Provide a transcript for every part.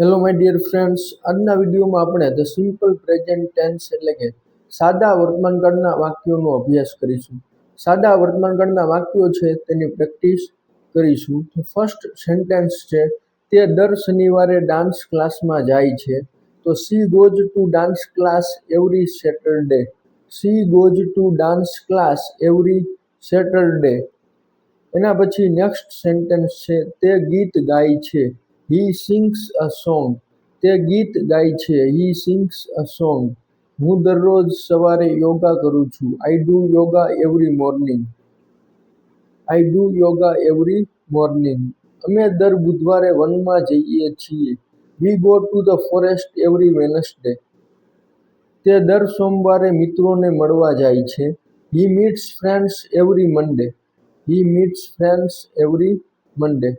hello my dear friends આજના વિડીયોમાં આપણે ધ સિમ્પલ પ્રેઝન્ટ ટેન્સ એટલે કે સાદા વર્તમાનકાળના વાક્યોનો અભ્યાસ કરીશું સાદા વર્તમાનકાળના વાક્યો છે તેની પ્રેક્ટિસ કરીશું તો ફર્સ્ટ સેન્ટેન્સ છે તે દર શનિવારે ડાન્સ ક્લાસમાં જાય છે તો she goes to dance class every Saturday she goes to dance class every Saturday એના પછી નેક્સ્ટ સેન્ટેન્સ છે તે ગીત ગાય છે હી સિંગ્સ અ સોંગ તે ગીત ગાય છે હી સિંગ્સ અ સોંગ હું દરરોજ સવારે યોગા કરું છું I do yoga every morning I do yoga every morning અમે દર બુધવારે વનમાં જઈએ છીએ we go to the forest every Wednesday તે દર સોમવારે મિત્રોને મળવા જાય છે he meets friends every Monday he meets friends every Monday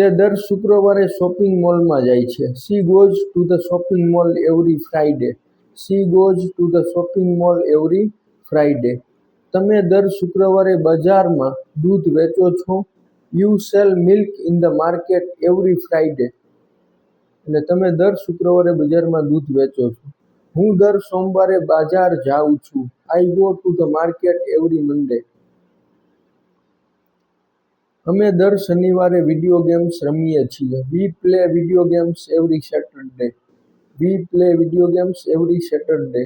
તે દર શુક્રવારે શોપિંગ મોલમાં જાય છે she goes to the shopping mall every Friday she goes to the shopping mall every Friday તમે દર શુક્રવારે બજારમાં દૂધ વેચો છો you sell milk in the market every Friday એટલે તમે દર શુક્રવારે બજારમાં દૂધ વેચો છો હું દર સોમવારે બજાર જાઉં છું I go to the market every Monday અમે દર શનિવારે વિડીયો ગેમ્સ રમીએ છીએ we play video games every Saturday we play video games every Saturday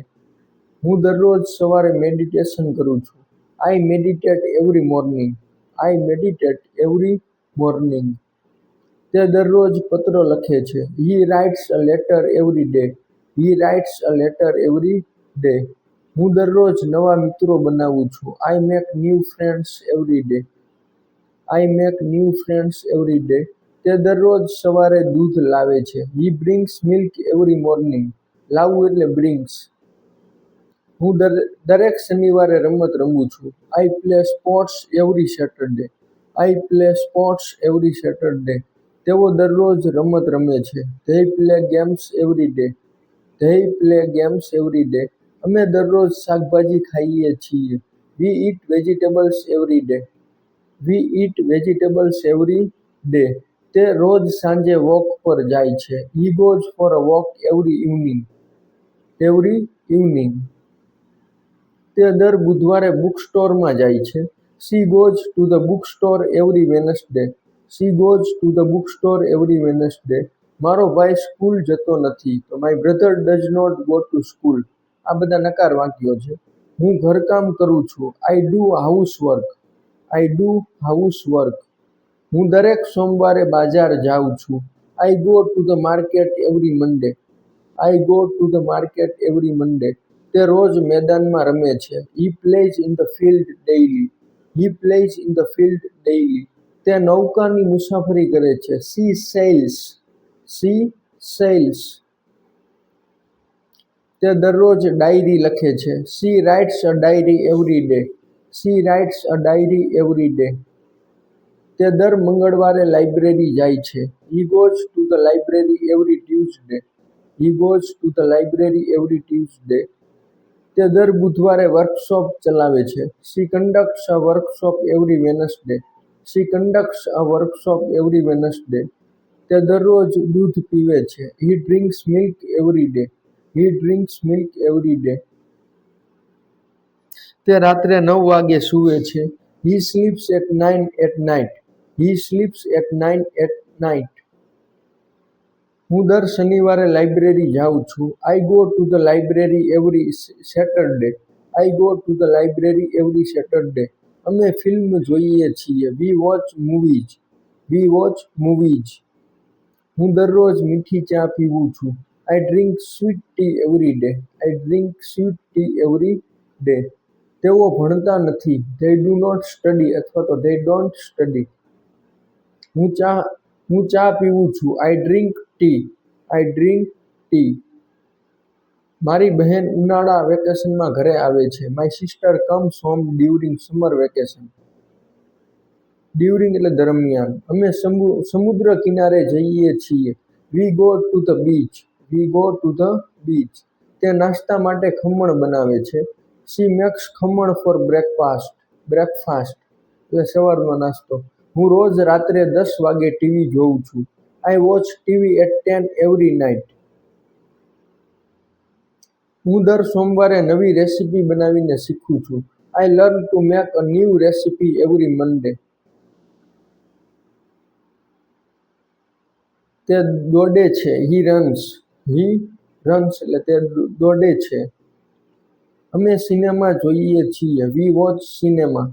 હું દરરોજ સવારે મેડિટેશન કરું છું I meditate every morning I meditate every morning તે દરરોજ પત્ર લખે છે he writes a letter every day he writes a letter every day હું દરરોજ નવા મિત્રો બનાવું છું I make new friends every day I make new friends every day તે દરરોજ સવારે દૂધ લાવે છે he brings milk every morning લાવવું એટલે બ્રિંગ્સ હું દર દરેક શનિવારે રમત રમું છું I play sports every Saturday I play sports every Saturday તેઓ દરરોજ રમત રમે છે they play games every day they play games every day અમે દરરોજ શાકભાજી ખાઈએ છીએ we eat vegetables every day we eat vegetables every day તે રોજ સાંજે વોક પર જાય છે he goes for a walk every evening every evening તે દર બુધવારે બુક સ્ટોરમાં જાય છે she goes to the book store every Wednesday she goes to the book store every Wednesday મારો ભાઈ સ્કૂલ જતો નથી તો my brother does not go to school આ બધા નકાર વાંક્યો છે હું ઘરકામ કરું છું I do house work I do house work હું દરેક સોમવારે બાજાર જાઉં છું I go to the market every Monday I go to the market every Monday તે રોજ મેદાનમાં રમે છે he plays in the field daily he plays in the field daily તે નૌકાની મુસાફરી કરે છે સી સેલ્સ સી સેલ્સ તે દરરોજ ડાયરી લખે છે she writes a diary every day she writes a diary every day તે દર મંગળવારે લાઇબ્રેરી જાય છે he goes to the library every Tuesday he goes to the library every Tuesday તે દર બુધવારે વર્કશોપ ચલાવે છે she conducts a workshop every Wednesday she conducts a workshop every Wednesday તે દરરોજ દૂધ પીવે છે he drinks milk every day he drinks milk every day તે રાત્રે નવ વાગે સૂવે છે he sleeps at nine at night he sleeps at nine at night હું દર શનિવારે લાઇબ્રેરી જાઉં છું I go to the library every Saturday I go to the library every Saturday અમે ફિલ્મ જોઈએ છીએ we watch movies we watch movies હું દરરોજ મીઠી ચા પીવું છું I drink sweet tea every day I drink sweet tea every day તેઓ ભણતા નથી ધે ડુ નોટ સ્ટડી અથવા તો ધે ડોન્ટ સ્ટડી હું ચા હું ચા પીવું છું I drink tea I drink tea મારી બહેન ઉનાળા વેકેશનમાં ઘરે આવે છે my sister comes home during summer vacation during એટલે દરમિયાન અમે સમુદ્ર કિનારે જઈએ છીએ we go to the beach we go to the beach તે નાસ્તા માટે ખમણ બનાવે છે she makes khaman for breakfast breakfast એટલે સવારનો નાસ્તો હું રોજ રાત્રે દસ વાગે ટીવી જોઉં છું I watch TV at ten every night હું દર સોમવારે નવી રેસીપી બનાવીને શીખું છું I learn to make a new recipe every Monday તે દોડે છે હી રન્સ હી રન્સ એટલે તે દોડે છે અમે સિનેમા જોઈએ છીએ we watch cinema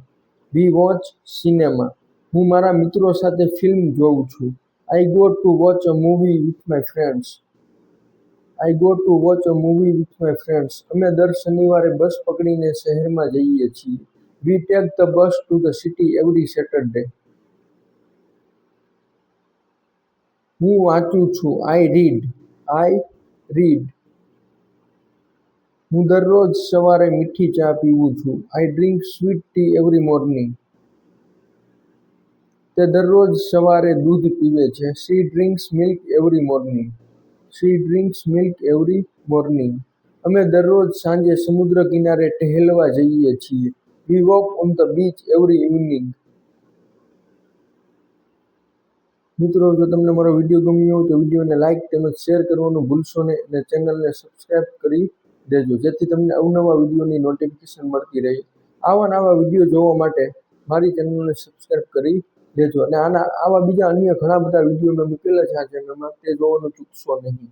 we watch cinema હું મારા મિત્રો સાથે ફિલ્મ જોઉં છું I go to watch a movie with my friends I go to watch a movie with my friends અમે દર શનિવારે બસ પકડીને શહેરમાં જઈએ છીએ we take the bus to the city every Saturday હું વાંચું છું આઈ રીડ આઈ રીડ હું દરરોજ સવારે મીઠી ચા પીવું છું I drink sweet tea every morning તે દરરોજ સવારે દૂધ પીવે છે she drinks milk every morning she drinks milk every morning અમે દરરોજ સાંજે સમુદ્ર કિનારે ટહેલવા જઈએ છીએ we walk on the beach every evening મિત્રો જો તમને મારો વિડીયો ગમ્યો હોય તો વિડીયોને લાઇક તેમજ શેર કરવાનું ભૂલશો નહીં અને ચેનલને સબસ્ક્રાઈબ કરી લેજો જેથી તમને અવનવા વિડીયોની નોટિફિકેશન મળતી રહે આવા નવા વિડીયો જોવા માટે મારી ચેનલને સબસ્ક્રાઈબ કરી દેજો અને આના આવા બીજા અન્ય ઘણા બધા વિડીયો મેં મૂકેલા છે આ ચેનલમાં તે જોવાનું ચૂકશો નહીં